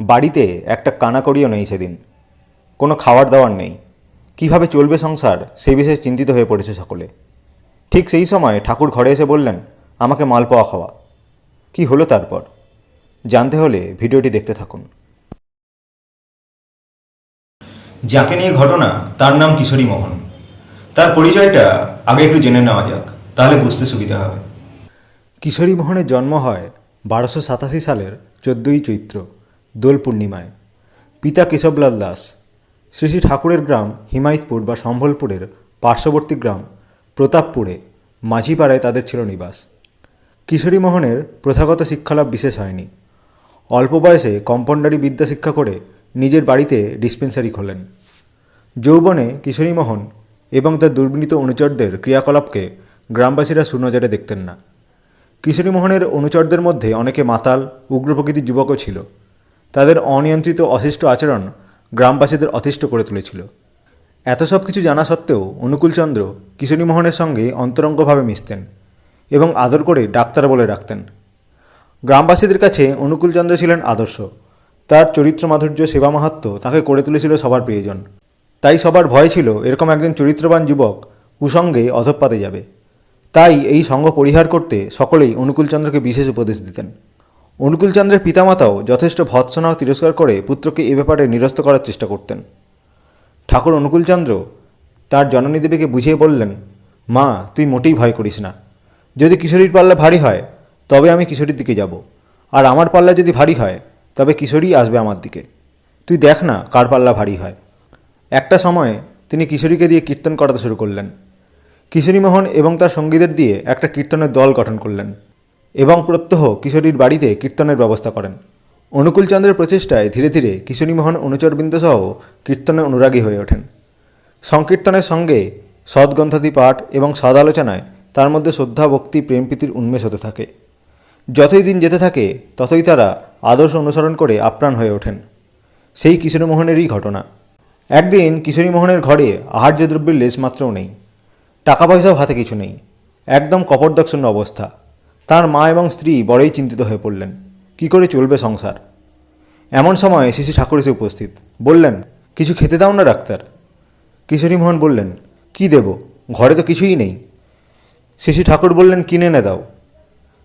বাড়িতে একটা কানাকড়িও নেই সেদিন। কোনো খাবার দাবার নেই। কীভাবে চলবে সংসার সেই বিষয়ে চিন্তিত হয়ে পড়েছে সকলে। ঠিক সেই সময় ঠাকুর ঘরে এসে বললেন আমাকে মালপোয়া খাওয়া। কি হলো তারপর? জানতে হলে ভিডিওটি দেখতে থাকুন। যাকে নিয়ে ঘটনা তার নাম কিশোরী মোহন। তার পরিচয়টা আগে একটু জেনে নেওয়া যাক তাহলে বুঝতে সুবিধা হবে। কিশোরী মোহনের জন্ম হয় বারোশো সাতাশি সালের চোদ্দোই চৈত্র। দোল পূর্ণিমায়। পিতা কেশবলাল দাস শ্রী শ্রী ঠাকুরের গ্রাম হিমায়তপুর বা সম্বলপুরের পার্শ্ববর্তী গ্রাম প্রতাপপুরে মাঝিপাড়ায় তাদের ছিল নিবাস। কিশোরী মোহনের প্রথাগত শিক্ষালাভ বিশেষ হয়নি। অল্প বয়সে কম্পাউন্ডারি বিদ্যা শিক্ষা করে নিজের বাড়িতে ডিসপেন্সারি খোলেন। যৌবনে কিশোরী মোহন এবং তার দুর্বিনীত অনুচরদের ক্রিয়াকলাপকে গ্রামবাসীরা সুনজরে দেখতেন না। কিশোরী মোহনের অনুচরদের মধ্যে অনেকে মাতাল, উগ্র প্রকৃতির যুবকও ছিল। তাদের অনিয়ন্ত্রিত অশিষ্ট আচরণ গ্রামবাসীদের অতিষ্ঠ করে তুলেছিল। এত সব কিছু জানা সত্ত্বেও অনুকূলচন্দ্র কিশোরী মোহনের সঙ্গে অন্তরঙ্গভাবে মিশতেন এবং আদর করে ডাক্তার বলে রাখতেন গ্রামবাসীদের কাছে অনুকূলচন্দ্র ছিলেন আদর্শ। তার চরিত্র মাধুর্য, সেবা মাহাত্ম তাকে করে তুলেছিল সবার প্রিয়জন। তাই সবার ভয় ছিল এরকম একজন চরিত্রবান যুবক কুসঙ্গে অধঃপাতে যাবে। তাই এই সঙ্গ পরিহার করতে সকলেই অনুকূলচন্দ্রকে বিশেষ উপদেশ দিতেন। অনুকূলচন্দ্রের পিতামাতাও যথেষ্ট ভৎসনা তিরস্কার করে পুত্রকে এ ব্যাপারে নিরস্ত করার চেষ্টা করতেন। ঠাকুর অনুকূলচন্দ্র তার জননী দেবীকে বুঝিয়ে বললেন, মা, তুই মোটেই ভয় করিস না। যদি কিশোরীর পাল্লা ভারী হয়, তবে আমি কিশোরীর দিকে যাব। আর আমার পাল্লা যদি ভারী হয়, তবে কিশোরী আসবে আমার দিকে। তুই দেখ না কার পাল্লা ভারী হয়। একটা সময়ে তিনি কিশোরীকে দিয়ে কীর্তন করাতে শুরু করলেন। কিশোরী মোহন এবং তার সঙ্গীদের দিয়ে একটা কীর্তনের দল গঠন করলেন। এবং প্রত্যহ কিশোরীর বাড়িতে কীর্তনের ব্যবস্থা করেন। অনুকূলচন্দ্রের প্রচেষ্টায় ধীরে ধীরে কিশোরী মোহন অনুচরবৃন্দ সহ কীর্তনে অনুরাগী হয়ে ওঠেন। সংকীর্তনের সঙ্গে সদ্গ্রন্থাদি পাঠ এবং সদালোচনায় তার মধ্যে শ্রদ্ধা, ভক্তি প্রেমপ্রীতির উন্মেষ হতে থাকে। যতই দিন যেতে থাকে, ততই তারা আদর্শ অনুসরণ করে আপ্রাণ হয়ে ওঠেন। সেই কিশোরী মোহনেরই ঘটনা। একদিন কিশোরী মোহনের ঘরে আহার্য দ্রব্যের লেশমাত্রও নেই। টাকা পয়সাও হাতে কিছু নেই। একদম কপরদক্ষণ্য অবস্থা। তার মা এবং স্ত্রী বড়ই চিন্তিত হয়ে পড়লেন। কি করে চলবে সংসার? এমন সময় শিশু ঠাকুর এসে উপস্থিত। বললেন, কিছু খেতে দাও না, ডাক্তার? কিশোরী মোহন বললেন, কি দেব? ঘরে তো কিছুই নেই। শিশু ঠাকুর বললেন, কিনে এনে দাও।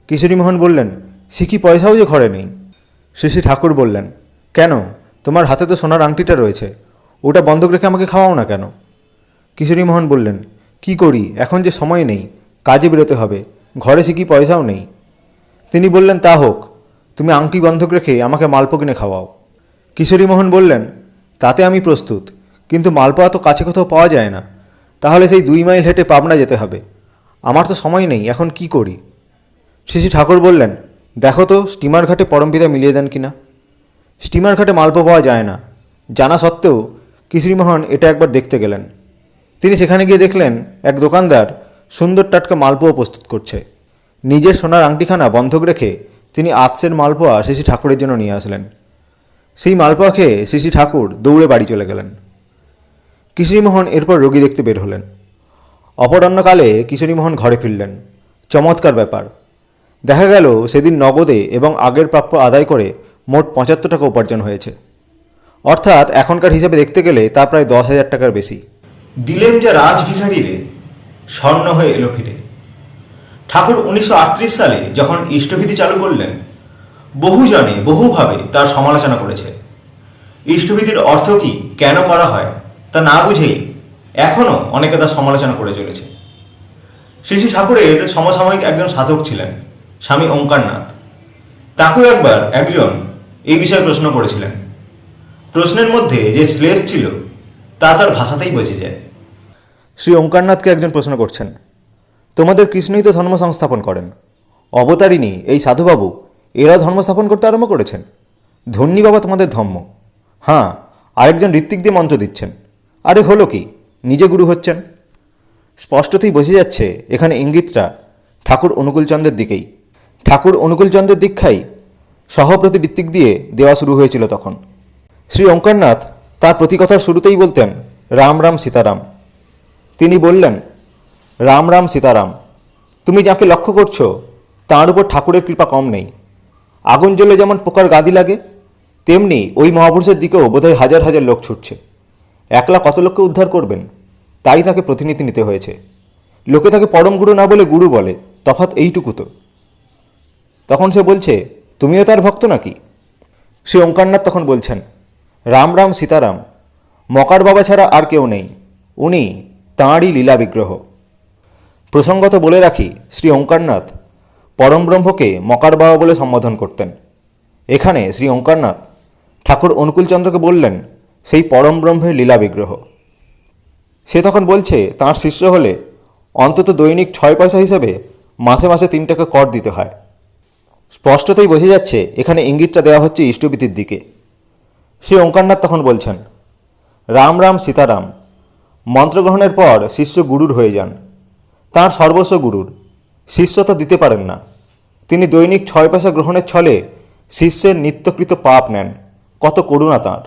কিশোরী মোহন বললেন সিকি পয়সাও যে ঘরে নেই? শিশি ঠাকুর বললেন, কেন? তোমার হাতে তো সোনার আংটিটা রয়েছে। ওটা বন্ধক রেখে আমাকে খাওয়াও না কেন? কিশোরী মোহন বললেন, কি করি? এখন যে সময় নেই, কাজে বেরোতে হবে। ঘরে সে কি পয়সাও নেই। তিনি বললেন, তা হোক, তুমি আংটি বন্ধক রেখে আমাকে মালপো কিনে খাওয়াও। কিশোরী মোহন বললেন, তাতে আমি প্রস্তুত, কিন্তু মালপোয়া তো কাছে কোথাও পাওয়া যায় না। তাহলে সেই দুই মাইল হেঁটে পাবনা যেতে হবে। আমার তো সময় নেই, এখন কি করি? শিশি ঠাকুর বললেন, দেখো তো, স্টিমার ঘাটে পরমপিতা মিলিয়ে দেন কিনা? স্টিমার ঘাটে মালপো পাওয়া যায় না। জানা সত্ত্বেও কিশোরী মোহন এটা একবার দেখতে গেলেন। তিনি সেখানে গিয়ে দেখলেন, এক দোকানদার সুন্দর টাটকা মালপোয়া প্রস্তুত করছে। নিজের সোনার আংটিখানা বন্ধক রেখে তিনি আতসের মালপোয়া শিশি ঠাকুরের জন্য নিয়ে আসলেন। সেই মালপোয়া খেয়ে শিশি ঠাকুর দৌড়ে বাড়ি চলে গেলেন। কিশোরীমোহন এরপর রোগী দেখতে বের হলেন। অপরাহ্নকালে কিশোরীমোহন ঘরে ফিরলেন। চমৎকার ব্যাপার। দেখা গেল সেদিন নগদে এবং আগের প্রাপ্য আদায় করে মোট পঁচাত্তর টাকা উপার্জন হয়েছে। অর্থাৎ এখনকার হিসাবে দেখতে গেলে তা প্রায় দশ হাজার টাকার বেশি। দিলেন যে রাজভিখারি রে স্বর্ণ হয়ে এলো ফিরে। ঠাকুর উনিশশো আটত্রিশ সালে যখন ইষ্টভীতি চালু করলেন, বহুজনে, বহুভাবে তার সমালোচনা করেছে। ইষ্টভীতির অর্থ কি, কেন করা হয়, তা না বুঝেই এখনও অনেকে তার সমালোচনা করে চলেছে। শ্রী শ্রী ঠাকুরের সমসাময়িক একজন সাধক ছিলেন, স্বামী ওঙ্কারনাথ। তাকেও একবার একজন এই বিষয়ে প্রশ্ন করেছিলেন। প্রশ্নের মধ্যে যে শ্লেষ ছিল, তা তার ভাষাতেই বোঝে যায়। শ্রী ওঙ্কারনাথকে একজন প্রশ্ন করছেন, তোমাদের কৃষ্ণই তো ধর্ম সংস্থাপন করেন। অবতারিণী, এই সাধুবাবু, এরা ধর্ম স্থাপন করতে আরম্ভ করেছেন। ধন্যী বাবা তোমাদের ধর্ম। হ্যাঁ আরেকজন ঋত্বিক দিয়ে মন্ত্র দিচ্ছেন। আরে হলো কি? নিজে গুরু হচ্ছেন? স্পষ্টতই বোঝা যাচ্ছে, এখানে ইঙ্গিতটা ঠাকুর অনুকূলচন্দ্রের দিকেই। ঠাকুর অনুকূলচন্দ্রের দীক্ষাই সহপ্রতি ঋত্বিক দিয়ে দেওয়া শুরু হয়েছিল তখন। শ্রী ওঙ্কারনাথ তার প্রতিকথার শুরুতেই বলতেন, রাম রাম সীতারাম। তিনি বললেন, রাম রাম, সীতারাম, তুমি যাকে লক্ষ্য করছ, তাঁর উপর ঠাকুরের কৃপা কম নেই। আগুন জ্বলে যেমন পোকার গাদি লাগে, তেমনি ওই মহাপুরুষের দিকেও বোধহয় হাজার হাজার লোক ছুটছে। একলা কত লোককে উদ্ধার করবেন? তাই তাকে প্রতিনিধি নিতে হয়েছে। লোকে তাকে পরম গুরু না বলে গুরু বলে, তফাৎ এইটুকু তো। তখন সে বলছে, তুমিও তার ভক্ত নাকি? শ্রী ওঙ্কারনাথ তখন বলছেন, রাম রাম, সীতারাম, মকার বাবা ছাড়া আর কেউ নেই। উনি তাঁরই লীলা বিগ্রহ। প্রসঙ্গত বলে রাখি, শ্রী ওঙ্কারনাথ পরমব্রহ্মকে মকার বাবা বলে সম্বোধন করতেন। এখানে শ্রী ওঙ্কারনাথ ঠাকুর অনুকূলচন্দ্রকে বললেন, সেই পরমব্রহ্মের লীলা বিগ্রহ। সে তখন বলছে, তাঁর শিষ্য হলে অন্তত দৈনিক ছয় পয়সা হিসেবে মাসে মাসে তিন টাকা কর দিতে হয়। স্পষ্টতই বোঝা যাচ্ছে, এখানে ইঙ্গিতটা দেওয়া হচ্ছে ইষ্টবিতির দিকে। শ্রী ওঙ্কারনাথ তখন বলছেন, রাম রাম সীতারাম। মন্ত্রগ্রহণের পর শিষ্য গুরুর হয়ে যান। তাঁর সর্বস্ব গুরুর। শিষ্য তা দিতে পারেন না। তিনি দৈনিক ছয় পয়সা গ্রহণের ছলে শিষ্যের নিত্যকৃত পাপ নেন। কত করুণা তাঁর।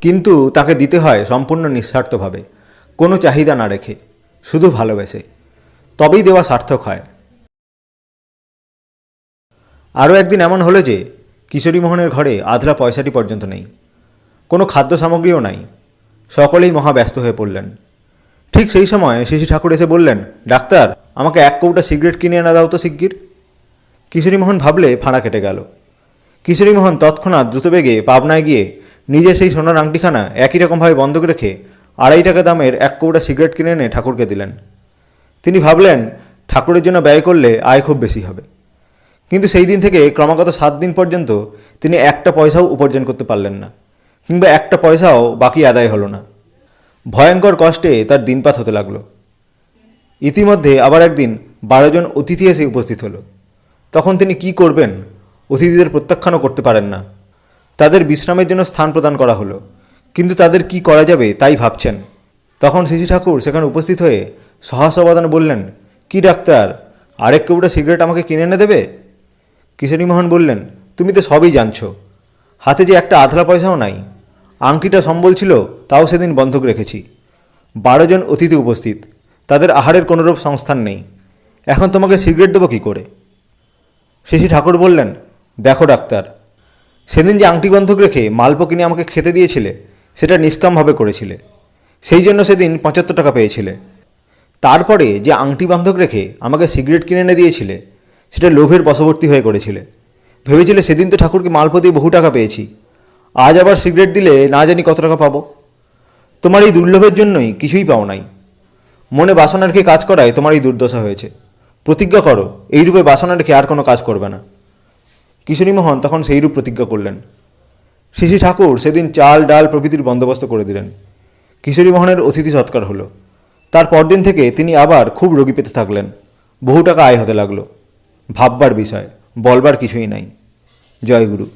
কিন্তু তাকে দিতে হয় সম্পূর্ণ নিঃস্বার্থভাবে। কোনো চাহিদা না রেখে। শুধু ভালোবেসে। তবেই দেওয়া সার্থক হয়। আরও একদিন এমন হলো যে কিশোরী মোহনের ঘরে আধলা পয়সাটি পর্যন্ত নেই। কোনো খাদ্য সামগ্রীও নাই। সকলেই মহা ব্যস্ত হয়ে পড়লেন। ঠিক সেই সময় শিশি ঠাকুর এসে বললেন, ডাক্তার, আমাকে এক কৌটা সিগারেট কিনে এনে দাও তো শিগগির। কিশোরী মোহন ভাবলে ফাঁড়া কেটে গেল। কিশোরী মোহন তৎক্ষণাৎ দ্রুতবেগে পাবনায় গিয়ে নিজে সেই সোনার আংটিখানা একই রকমভাবে বন্ধক রেখে আড়াই টাকা দামের এক কৌটা সিগারেট কিনে এনে ঠাকুরকে দিলেন। তিনি ভাবলেন, ঠাকুরের জন্য ব্যয় করলে আয় খুব বেশি হবে। কিন্তু সেই দিন থেকে ক্রমাগত সাত দিন পর্যন্ত তিনি একটা পয়সাও উপার্জন করতে পারলেন না। কিংবা একটা পয়সাও বাকি আদায় হলো না। ভয়ঙ্কর কষ্টে তার দিনপাত হতে লাগল। ইতিমধ্যে আবার একদিন বারো জন অতিথি এসে উপস্থিত হলো। তখন তিনি কি করবেন, অতিথিদের প্রত্যাখ্যানও করতে পারেন না। তাদের বিশ্রামের জন্য স্থান প্রদান করা হলো। কিন্তু তাদের কি করা যাবে তাই ভাবছেন। তখন শিশু ঠাকুর সেখানে উপস্থিত হয়ে সহাসবাদানে বললেন, কি ডাক্তার, আরেক কেউটা সিগারেট আমাকে কিনে এনে দেবে? কিশোরী মোহন বললেন, তুমি তো সবই জানছো। হাতে যে একটা আধলা পয়সাও নাই। আংটিটা সম্বল ছিল, তাও সেদিন বন্ধক রেখেছি। বারো জন অতিথি উপস্থিত, তাদের আহারের কোনোরূপ সংস্থান নেই। এখন তোমাকে সিগারেট দেবো কী করে? শেষী ঠাকুর বললেন, দেখো ডাক্তার, সেদিন যে আংটি বন্ধক রেখে মালপো কিনে আমাকে খেতে দিয়েছিলে, সেটা নিষ্কামভাবে করেছিলে। সেই জন্য সেদিন পঁচাত্তর টাকা পেয়েছিলে। তারপরে যে আংটি বান্ধক রেখে আমাকে সিগারেট কিনে এনে দিয়েছিলে, সেটা লোভের বশবর্তী হয়ে করেছিলে। ভেবেছিলে সেদিন তো ঠাকুরকে মালপো দিয়ে বহু টাকা পেয়েছি। আজ আবার সিগারেট দিলে না জানি কত টাকা পাবো। তোমার এই দুর্লভের জন্যই কিছুই পাও নাই। মনে বাসনা রেখে কাজ করায় তোমার এই দুর্দশা হয়েছে। প্রতিজ্ঞা করো এইরূপে বাসনা রেখে আর কোনো কাজ করবে না। কিশোরী মোহন তখন সেইরূপ প্রতিজ্ঞা করলেন। শিশি ঠাকুর সেদিন চাল, ডাল প্রভৃতির বন্দোবস্ত করে দিলেন। কিশোরী মোহনের অতিথি সৎকার হলো। তার পরদিন থেকে তিনি আবার খুব রোগী পেতে থাকলেন। বহু টাকা আয় হতে লাগল। ভাববার বিষয়, বলবার কিছুই নাই। জয় গুরু।